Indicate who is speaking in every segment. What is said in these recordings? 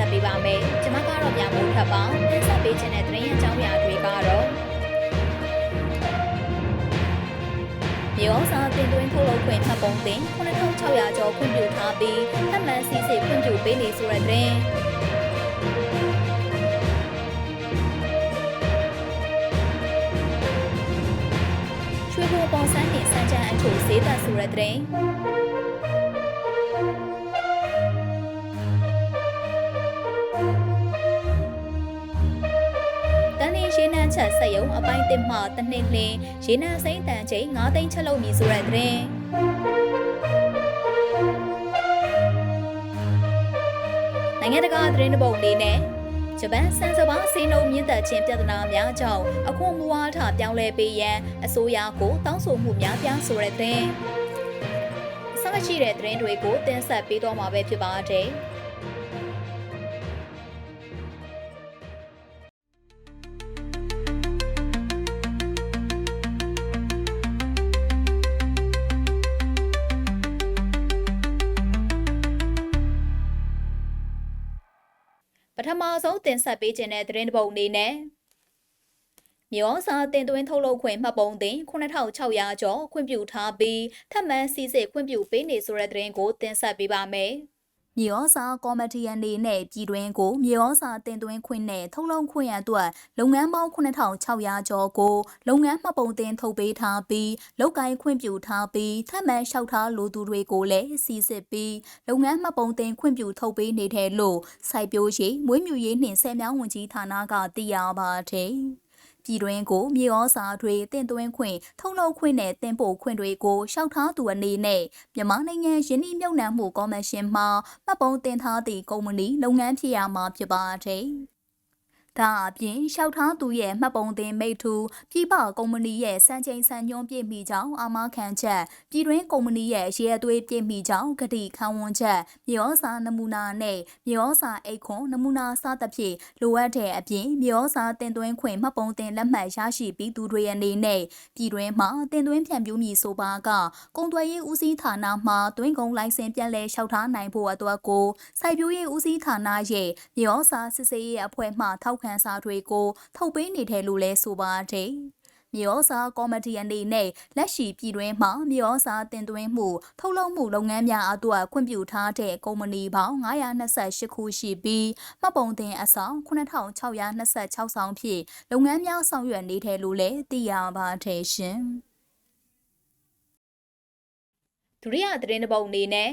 Speaker 1: ဆက်ပေးပါမယ်။ကျွန်မကတော့မြမိုးထပ်ပါတင်ဆက်ပေးခြင်းတဲ့သတင်းရဲ့အကြောင်းအရာတွေကတော့မျိုးစာတင်သွင်းထုတ်လုပ်ခွင့်မှတ်ပုံတင်9600ကျော်ခွင့်ပြုထားပြီးထပ်မံစီစစ်ခွင့်ပြုပေးနေဆိုတဲ့သတင်းရွှေဘိုပေါ်ဆန်းတင်စံချမ်းအချို့ဈေးသက်ဆိုတဲ့သတင်း ချက်ဆက်ယုံအပိုင်းတစ်မှတနစ်လင်းရေနံစိမ့်တန်ချိန်9သိန်းချက်လုံးမည်ဆိုတဲ့သတင်းနိုင်ငံတကာသတင်းတစ်ပုဒ်အနေနဲ့ဂျပန်စံစဘာစီနုံမြင့်တက်ခြင်းပြဿနာများကြောင့်အခွန်မူဝါဒပြောင်းလဲပေးရန်အစိုးရကိုတောင်းဆိုမှုများပြားဆိုတဲ့သတင်းအစရှိတဲ့သတင်းတွေကိုတင်ဆက်ပေးသွားမှာပဲဖြစ်ပါတယ်။ ထမဆုံးတင်ဆက်ပေးခြင်းတဲ့သတင်းတစ်ပုဒ်အနေနဲ့မျိုးစာတင်သွင်းထုတ်လုပ်ခွင့်မှတ်ပုံတင်9600ကျော်ခွင့်ပြုထားပြီးထပ်မံစီစစ်ခွင့်ပြုပေးနေဆိုတဲ့သတင်းကိုတင်ဆက်ပေးပါမယ်။ မြေဩစာကော်မတီအနေနဲ့ပြည်တွင်းကိုမြေဩစာတင်သွင်းခွင့်နဲ့ထုတ်လုပ်ခွင့်ရအတွက်လုပ်ငန်းပေါင်း9600ကျော်ကိုလုပ်ငန်းမှတ်ပုံတင်ထုတ်ပေးထားပြီးလုပ်ကိုင်းခွင့်ပြုထားပြီးထပ်မံလျှောက်ထားလိုသူတွေကိုလည်းစီစစ်ပြီးလုပ်ငန်းမှတ်ပုံတင်ခွင့်ပြုထုတ်ပေးနေတဲ့လို့စိုက်ပျိုးရေးမွေးမြူရေးနှင့်ဆယ်မြောင်းဝန်ကြီးဌာနကသိရပါတယ်။ ပြည်တွင်းကိုမြေဩစာတွေတင်သွင်းခွင့်ထုတ်လုပ်ခွင့်နဲ့တင်ပို့ခွင့်တွေကိုရှောက်ထားသူအနေနဲ့မြန်မာနိုင်ငံယင်းနှိမ့်မြုပ်နှံမှုကော်မရှင်မှမှတ်ပုံတင်ထားသည့်ကုမ္ပဏီလုပ်ငန်းဖြစ်ရမှာဖြစ်ပါတယ်။ ဒါအပြင်လျှောက်ထားသူရဲ့မှတ်ပုံတင်မိတ်ထူပြည်ပကုမ္ပဏီရဲ့စံချိန်စံညွှန်းပြည့်မီကြောင်းအာမခံချက်ပြည်တွင်းကုမ္ပဏီရဲ့ရေအသွေးပြည့်မီကြောင်းဂတိခံဝန်ချက်မြေဩစာနမူနာနဲ့မြေဩစာအိတ်ခွန်နမူနာစသဖြင့်လိုအပ်တဲ့အပြင်မြေဩစာတင်သွင်းခွင့်မှတ်ပုံတင်လက်မှတ်ရရှိပြီးသူတွေအနေနဲ့ပြည်တွင်းမှာတင်သွင်းဖြန့်ဖြူးမည်ဆိုပါကကုန်သွယ်ရေးဦးစီးဌာနမှတွင်းကုန်လိုင်စင်ပြန်လည်လျှောက်ထားနိုင်ဖို့အတွက်ကိုစိုက်ပျိုးရေးဦးစီးဌာနရဲ့မြေဩစာစစ်ဆေးရေးအဖွဲ့မှထောက်ခံစာတွေကိုထုတ်ပေးနေတယ်လို့လဲဆိုပါတယ်။မြေဩစာကော်မတီအနေနဲ့လက်ရှိပြည်တွင်းမှာမြေဩစာတင်သွင်းမှုထုတ်လုပ်မှုလုပ်ငန်းများအတွက်ခွင့်ပြုထားတဲ့ကုမ္ပဏီပေါင်း928ခုရှိပြီးမှတ်ပုံတင်အဆောင်9626ဆောင်ဖြင့်လုပ်ငန်းများဆောင်ရွက်နေတယ်လို့လည်းသိရပါတယ်ရှင်။ဒုတိယသတင်းတစ်ပုဒ်အနေနဲ့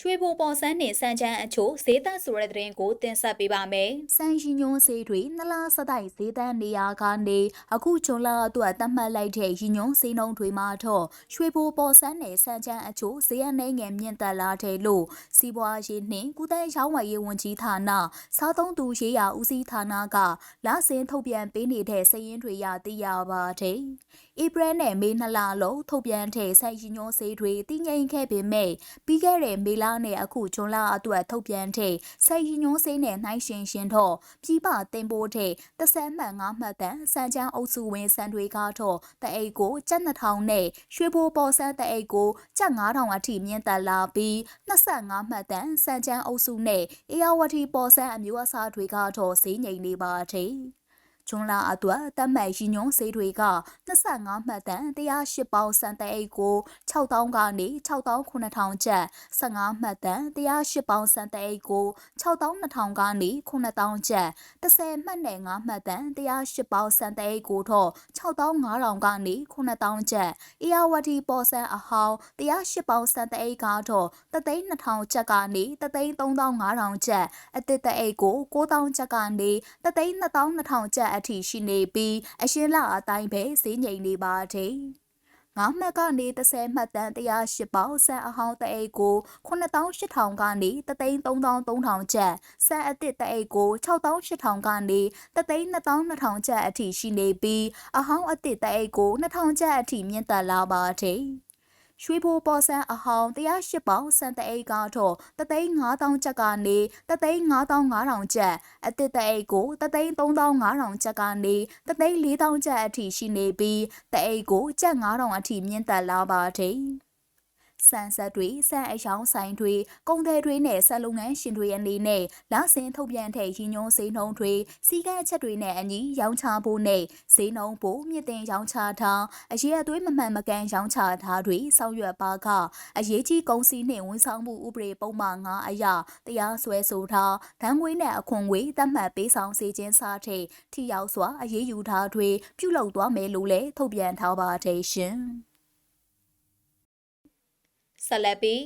Speaker 1: ရွှေဘိုပေါ်ဆန်းနှင့်စံချမ်းအချို့ဈေးသက်ဆိုတဲ့သတင်းကိုတင်ဆက်ပေးပါမယ်။စံရှင်ညွန်းဈေးတွေနလားစတိုက်ဈေးတန်းနေရာကနေအခုဂျွန်လာအတွက်သတ်မှတ်လိုက်တဲ့ရည်ညွန်းဈေးနှုန်းတွေမှာတော့ရွှေဘိုပေါ်ဆန်းနဲ့စံချမ်းအချို့ဈေးအနှဲငယ်မြင့်တက်လာတယ်လို့စီးပွားရေးနှင့်ကုသရေးဝယ်ရေးဝန်ကြီးဌာနစားသုံးသူရေးရာဦးစီးဌာနကလဆင်းထုတ်ပြန်ပေးနေတဲ့စာရင်းတွေရသိရပါတယ်။ဧပြီနဲ့မေနှစ်လလုံးထုတ်ပြန်တဲ့စိုက်ရည်ညွှန်းဆေးတွေတည်ငြိမ်ခဲ့ပေမဲ့ပြီးခဲ့တဲ့မေလနဲ့အခုဇွန်လအတွက်ထုတ်ပြန်တဲ့စိုက်ရည်ညွှန်းဆေးနဲ့နှိုင်းယှဉ်ရှင်တော့ပြည်ပတင်ပို့တဲ့တစ်ဆန်းမှန်၅မှတ်တန်စံချမ်းအုပ်စုဝင်စံတွေကတော့တအိတ်ကိုကျပ်2000နဲ့ရွှေဘိုပေါ်ဆန်းတအိတ်ကိုကျပ်9000အထိမြင့်တက်လာပြီး25မှတ်တန်စံချမ်းအုပ်စုနဲ့အေယာဝတီပေါ်ဆန်းအမျိုးအစားတွေကတော့ဈေးငိမ်နေပါတယ်။ ဂျွန်လာအတွက်တတ်မှတ်ရည်ညွှန်းဆေးတွေက25မှတ်တန်108ပေါင်စံတအိတ်ကို6000ကနေ69000ကျပ်15မှတ်တန်108ပေါင်စံတအိတ်ကို62000ကနေ9000ကျပ်30မှတ်နဲ့5မှတ်တန်108ပေါင်စံတအိတ်ကိုတော့6500ကနေ9000ကျပ်အေယာဝတီပေါ်ဆန်အဟောင်း108ပေါင်စံတအိတ်ကတော့32000ကျပ်ကနေ33500ကျပ်အတစ်တအိတ်ကို9000ကျပ်ကနေ32000ကျပ်အထိရှိနေပြီးအရှင်းလအတိုင်းပဲဈေးငိမ်နေပါတယ်။ငါးမှတ်ကနေ30မှတ်တန်108ပေါင်ဆန်အဟောင်းတအိတ်ကို9800ကနေ33300ကျပ်ဆန်အစ်စ်တအိတ်ကို6800ကနေ32200ကျပ်အထိရှိနေပြီးအဟောင်းအစ်စ်တအိတ်ကို2000ကျပ်အထိမြင့်တက်လာပါတယ်။ ရွှေဘိုပေါ်ဆန်းအဟောင်း108ပေါင်စံတအိတ်ကတော့35000ကျပ်ကနေ35500ကျပ်အတစ်တအိတ်ကို33500ကျပ်ကနေ34000ကျပ်အထိရှိနေပြီးတအိတ်ကိုကျပ်9000အထိမြင့်တက်လာပါတယ် စံဆက်တွေစံအယောင်ဆိုင်တွေကုန်သည်တွေနဲ့ဆက်လုပ်ငန်းရှင်တွေအနေနဲ့လာဆင်ထုတ်ပြန်တဲ့ရည်ညွှန်းစေနှုန်းတွေစီကံအချက်တွေနဲ့အညီရောင်းချဖို့နဲ့ဈေးနှုန်းပိုမြင့်တင်ရောင်းချတာအရေးအသွေးမမှန်မကန်ရောင်းချတာတွေဆောင်ရွက်ပါကအရေးကြီးကုန်စည်နှင့်ဝန်ဆောင်မှုဥပဒေပုံမှန်9အရတရားစွဲဆိုတာဒဏ်ငွေနဲ့အခွန်ငွေသတ်မှတ်ပေးဆောင်စေခြင်းစားတဲ့ထိရောက်စွာအရေးယူထားတွေပြုလုပ်သွားမယ်လို့လည်းထုတ်ပြန်ထားပါတယ်ရှင် ဆက်လက်ပြီး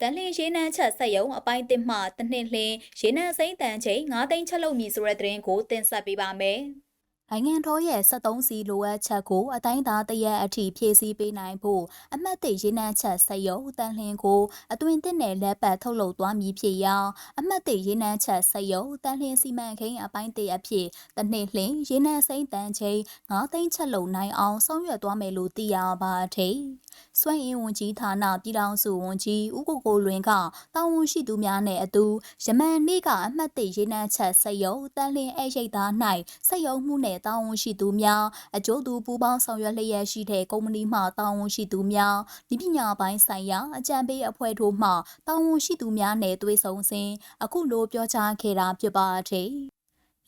Speaker 1: တန်လင်းရေနန်းချက်ဆက်ယုံအပိုင်းတစ်မှတနှစ်လင်းရေနန်းစိမ့်တန်ချိန်9သိန်းချက်လုပ်မည်ဆိုတဲ့သတင်းကိုတင်ဆက်ပေးပါမယ်။ နိုင်ငံတော်ရဲ့73စီလိုအပ်ချက်ကိုအတိုင်းသားတရက်အထိဖြည့်ဆည်းပေးနိုင်ဖို့အမှတ်တရင်းနှံချက်ဆက်ရုပ်တန်လှင်ကိုအသွင်တစ်နယ်လက်ပတ်ထုတ်လုပ်သွားမည်ဖြစ်ရာအမှတ်တရင်းနှံချက်ဆက်ရုပ်တန်လှင်စီမံကိန်းအပိုင်းတအဖြစ်တနှစ်လှင်ရင်းနှံစိမ့်တန်ချိန်9သိန်းချက်လုံနိုင်အောင်ဆောင်ရွက်သွားမယ်လို့သိရပါတယ်။စွမ်းအင်ဝန်ကြီးဌာနပြည်ထောင်စုဝန်ကြီးဦးကိုကိုလွင်ကတာဝန်ရှိသူများနဲ့အတူယမန်နေ့ကအမှတ်တရင်းနှံချက်ဆက်ရုပ်တန်လှင်အဲ့ရိတ်သား၌ဆက်ရုပ်မှုနဲ့တာဝန်ရှိသူများအကျိုးတူပူးပေါင်းဆောင်ရွက်လျက်ရှိတဲ့ကုမ္ပဏီမှတာဝန်ရှိသူများဒီပညာပိုင်းဆိုင်ရာအကြံပေးအဖွဲ့တို့မှတာဝန်ရှိသူများနဲ့တွေ့ဆုံစဉ်အခုလိုပြောကြားခဲ့တာဖြစ်ပါတယ်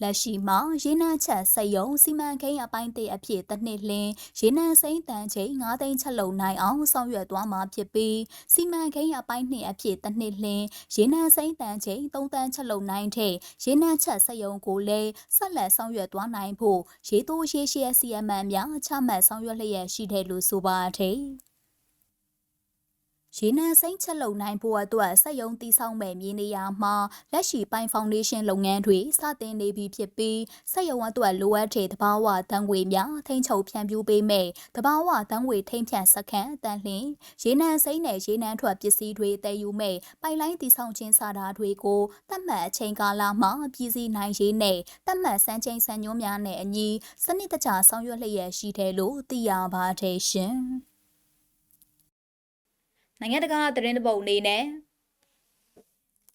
Speaker 1: လက်ရှိမှာရေနံချက်စက်ယုံစီမံကိန်းအပိုင်းတစ်အဖြစ်တစ်နှစ်လင်းရေနံစိမ့်တန်ချိန်9သိန်းချက်လုံနိုင်အောင်ဆောင်ရွက်သွားမှာဖြစ်ပြီးစီမံကိန်းအပိုင်းနှစ်အဖြစ်တစ်နှစ်လင်းရေနံစိမ့်တန်ချိန်3တန်းချက်လုံနိုင်တဲ့ရေနံချက်စက်ယုံကိုလည်းဆက်လက်ဆောင်ရွက်သွားနိုင်ဖို့ရေတိုးရေရှည်စီမံများချမှတ်ဆောင်ရွက်လျက်ရှိတယ်လို့ဆိုပါတယ်။ ရေနံစိမ့်ချက်လုံနိုင်ဖို့အတွက်စက်ယုံတည်ဆောက်မဲ့မြေနေရာမှာလက်ရှိပိုင်ဖောင်ဒေးရှင်းလုပ်ငန်းတွေစတင်နေပြီဖြစ်ပြီးစက်ယုံအတွက်လိုအပ်တဲ့တဘာဝတန်ငွေများထိန်းချုပ်ဖြန့်ဖြူးပေးမဲ့တဘာဝတန်ငွေထိန်းဖြန့်စခန်းတန်လှင်ရေနံစိမ့်နဲ့ရေနံထွက်ပစ္စည်းတွေတည်ယူမဲ့ပိုင်လိုင်းတည်ဆောက်ခြင်းစာတာတွေကိုတတ်မှတ်အချိန်ကာလမှာပြည်စည်းနိုင်ရေးနဲ့တတ်မှတ်စံချိန်စံညွှန်းများနဲ့အညီစနစ်တကျဆောင်ရွက်လျက်ရှိတယ်လို့သိရပါတယ်ရှင်။ နိုင်ငံတကာသတင်းတပုတ်အနေနဲ့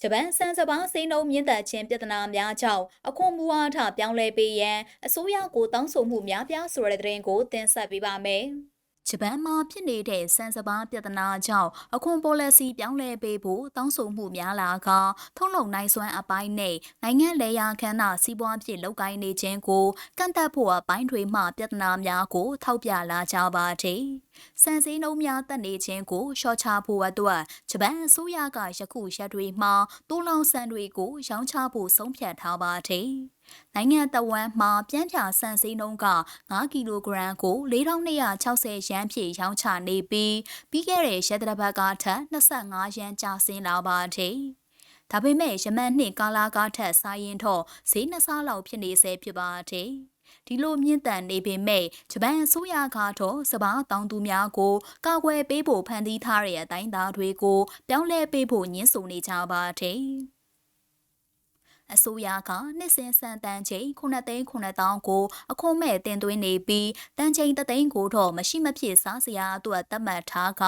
Speaker 1: ဂျပန်စံစပါးစိနှုံမြင့်တက်ခြင်းပြဿနာများကြောင့်အခွန်မူဝါဒပြောင်းလဲပေးရန်အစိုးရကိုတောင်းဆိုမှုများပြားဆိုတဲ့သတင်းကိုတင်ဆက်ပေးပါမယ်။ ဂျပန်မှာဖြစ်နေတဲ့စံစပါးပြဿနာကြောင့်အခွန် policy ပြောင်းလဲပေးဖို့တောင်းဆိုမှုများလာကထုံးလုံနိုင်စွမ်းအပိုင်းနဲ့နိုင်ငံလေယာခန္ဓာစီးပွားဖြစ်လုပ်ကိုင်းနေခြင်းကိုကန့်သက်ဖို့အပိုင်းတွေမှပြဿနာများကို ထောက်ပြလာကြပါတယ်။စံစည်းနှုံးများတက်နေခြင်းကိုရှော့ချဖို့အတွက်ဂျပန်အစိုးရကယခုရက်တွေမှာတိုးလောင်စံတွေကိုရောင်းချဖို့ဆုံးဖြတ်ထားပါတယ်။ နိုင်ငံတဝမ်းမှာပြန်းဖြာဆန်စည်းနှုန်းက9ကီလိုဂရမ်ကို4260ရန်ဖြည့်ရောင်းချနေပြီးပြီးခဲ့တဲ့ရက်တပတ်ကထက်25ရန်ကျဆင်းလာပါတယ်။ဒါပေမဲ့ယမန်နှစ်ကာလာကားထက်စားရင်တော့ဈေးနှစ်ဆလောက်ဖြစ်နေဆဲဖြစ်ပါတယ်။ဒီလိုမြင့်တန်နေပေမဲ့ဂျပန်အစိုးရကတော့စပားတောင်သူများကိုကာကွယ်ပေးဖို့ဖန်တီးထားတဲ့အတိုင်းသားတွေကိုပြောင်းလဲပေးဖို့ညှင်းဆိုနေကြပါတယ်။ အစိုးရကနှစ်စဉ်စံတန်ချိန်9သိန်း9000ကိုအခွန်မဲ့တင်သွင်းနေပြီးတန်ချိန်3သိန်းကိုတော့မရှိမဖြစ်စားစရာအတွက်သတ်မှတ်ထားက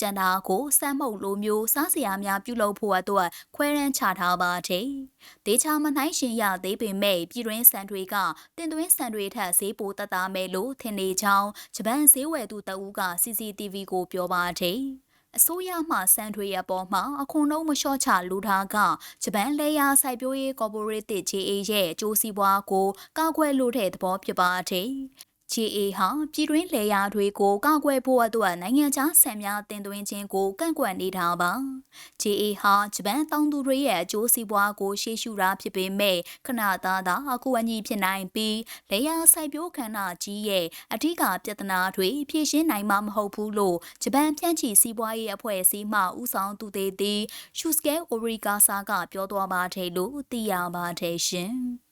Speaker 1: ကျန်တာကိုစမ်းမှုတ်လိုမျိုးစားစရာများပြုလုပ်ဖို့အတွက်ခွဲရန်ချထားပါတယ်။ဒေချာမနှိုင်းရှင်ရသေးပေမဲ့ပြည်တွင်းစံတွေကတင်သွင်းစံတွေထက်ဈေးပိုတက်တာမယ်လို့ထင်နေကြောင်းဂျပန်ဈေးဝယ်သူတအူးက CCTV ကိုပြောပါတယ်။ အစိုးရမှစံထွေအပေါ်မှာအခွန်နှုန်းမလျှော့ချလူထားကဂျပန်လေယာစိုက်ပျိုးရေးကော်ပိုရေးတစ် JA ရဲ့အကျိုးစီးပွားကိုကောက်ွယ်လို့တဲ့သဘောဖြစ်ပါတယ်။ GA ဟာပြည်တွင်းလေယာတွေကိုကောက်ွယ်ဖို့အတွက်နိုင်ငံခြားဆန်များတင်သွင်းခြင်းကိုကန့်ကွက်နေတာပါ GA ဟာဂျပန်တောင်သူတွေရဲ့အကျိုးစီးပွားကိုရှေ့ရှုတာဖြစ်ပေမဲ့ခဏသားသာအကူအညီဖြစ်နိုင်ပြီးလေယာစိုက်ပျိုးခန္ဓာကြီးရဲ့အထူးကပြဿနာတွေဖြေရှင်းနိုင်မှာမဟုတ်ဘူးလို့ဂျပန်ဖြန့်ချီစီးပွားရေးအဖွဲ့အစည်းမှဦးဆောင်သူသေးသည်ရှုစကဲအိုရီကာဆာကပြောသွားပါတယ်လို့သိရပါတယ်ရှင်